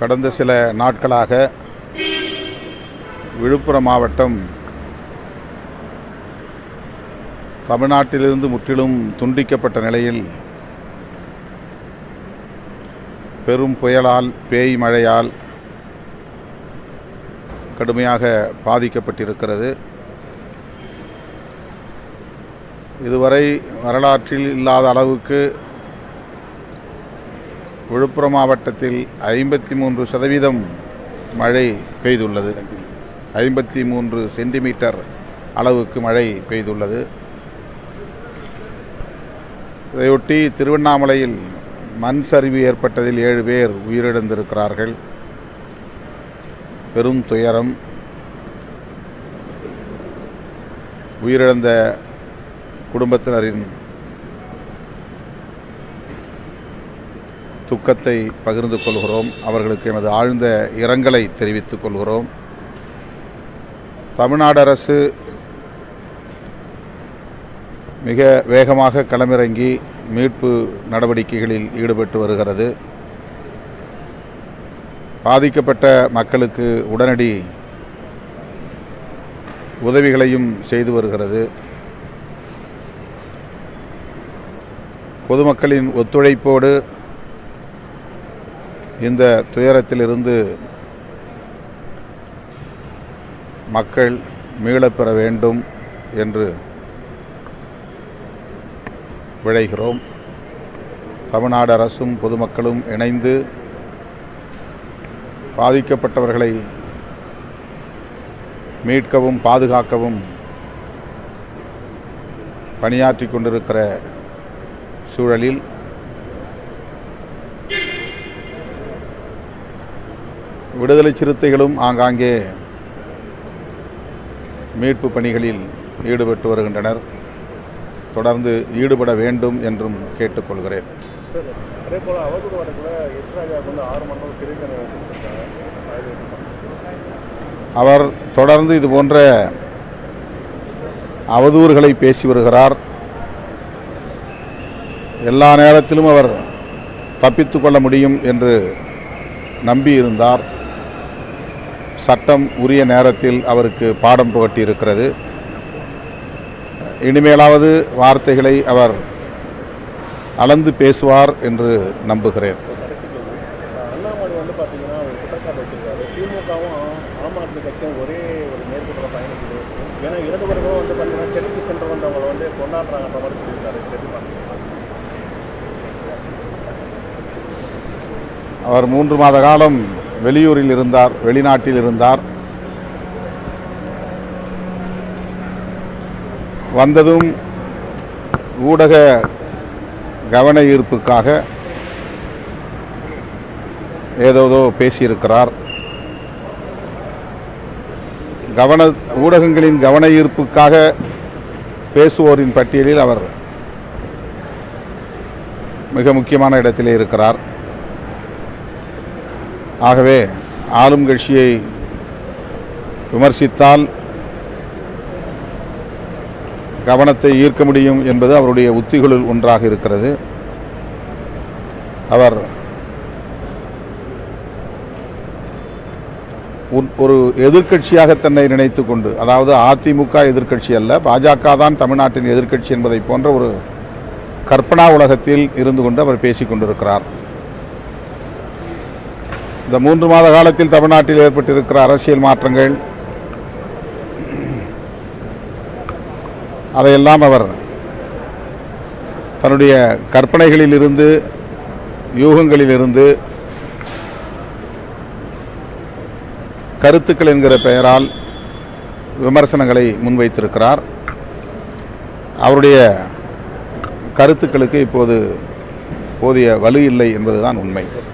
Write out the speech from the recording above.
கடந்த சில நாட்களாக விழுப்புரம் மாவட்டம் தமிழ்நாட்டிலிருந்து முற்றிலும் துண்டிக்கப்பட்ட நிலையில் பெரும் புயலால் பேய் மழையால் கடுமையாக பாதிக்கப்பட்டிருக்கிறது. இதுவரை வரலாற்றில் இல்லாத அளவுக்கு விழுப்புரம் மாவட்டத்தில் ஐம்பத்தி மூன்று சதவீதம் மழை பெய்துள்ளது. ஐம்பத்தி மூன்று சென்டிமீட்டர் அளவுக்கு மழை பெய்துள்ளது. இதையொட்டி திருவண்ணாமலையில் மண் சரிவு ஏற்பட்டதில் ஏழு பேர் உயிரிழந்திருக்கிறார்கள். பெரும் துயரம். உயிரிழந்த குடும்பத்தினரின் துக்கத்தை பகிர்ந்து கொள்கிறோம். அவர்களுக்கு எமது ஆழ்ந்த இரங்கலை தெரிவித்துக் கொள்கிறோம். தமிழ்நாடு அரசு மிக வேகமாக களமிறங்கி மீட்பு நடவடிக்கைகளில் ஈடுபட்டு வருகிறது. பாதிக்கப்பட்ட மக்களுக்கு உடனடி உதவிகளையும் செய்து வருகிறது. பொதுமக்களின் ஒத்துழைப்போடு இந்த துயரத்திலிருந்து மக்கள் மீளப்பெற வேண்டும் என்று விழைகிறோம். தமிழ்நாடு அரசும் பொதுமக்களும் இணைந்து பாதிக்கப்பட்டவர்களை மீட்கவும் பாதுகாக்கவும் பணியாற்றி கொண்டிருக்கிற சூழலில் விடுதலை சிறுத்தைகளும் ஆங்காங்கே மீட்பு பணிகளில் ஈடுபட்டு வருகின்றனர். தொடர்ந்து ஈடுபட வேண்டும் என்றும் கேட்டுக்கொள்கிறேன். அவர் தொடர்ந்து இது போன்ற அவதூறுகளை பேசி வருகிறார். எல்லா நேரத்திலும் அவர் தப்பித்து கொள்ள முடியும் என்று நம்பியிருந்தார். சட்டம் உரிய நேரத்தில் அவருக்கு பாடம் புகட்டி இருக்கிறது இனிமேலாவது வார்த்தைகளை அவர் அளந்து பேசுவார் என்று நம்புகிறேன். அவர் மூன்று மாத காலம் வெளியூரில் இருந்தார் வெளிநாட்டில் இருந்தார். வந்ததும் ஊடக கவன ஈர்ப்புக்காக ஏதோதோ பேசியிருக்கிறார். கவன ஊடகங்களின் கவன ஈர்ப்புக்காக பேசுவோரின் பட்டியலில் அவர் மிக முக்கியமான இடத்திலே இருக்கிறார். ஆகவே ஆளும் கட்சியை விமர்சித்தால் கவனத்தை ஈர்க்க முடியும் என்பது அவருடைய உத்திகளுள் ஒன்றாக இருக்கிறது. அவர் ஒரு எதிர்க்கட்சியாக தன்னை நினைத்து கொண்டு அதாவது அதிமுக எதிர்க்கட்சி அல்ல பாஜக தான் தமிழ்நாட்டின் எதிர்க்கட்சி என்பதை போன்ற ஒரு கற்பனா உலகத்தில் இருந்து கொண்டு அவர் பேசிக் கொண்டிருக்கிறார். இந்த மூன்று மாத காலத்தில் தமிழ்நாட்டில் ஏற்பட்டிருக்கிற அரசியல் மாற்றங்கள் அதையெல்லாம் அவர் தன்னுடைய கற்பனைகளிலிருந்து யூகங்களிலிருந்து கருத்துக்கள் என்கிற பெயரால் விமர்சனங்களை முன்வைத்திருக்கிறார். அவருடைய கருத்துக்களுக்கு இப்போது போதிய வலு இல்லை என்பதுதான் உண்மை.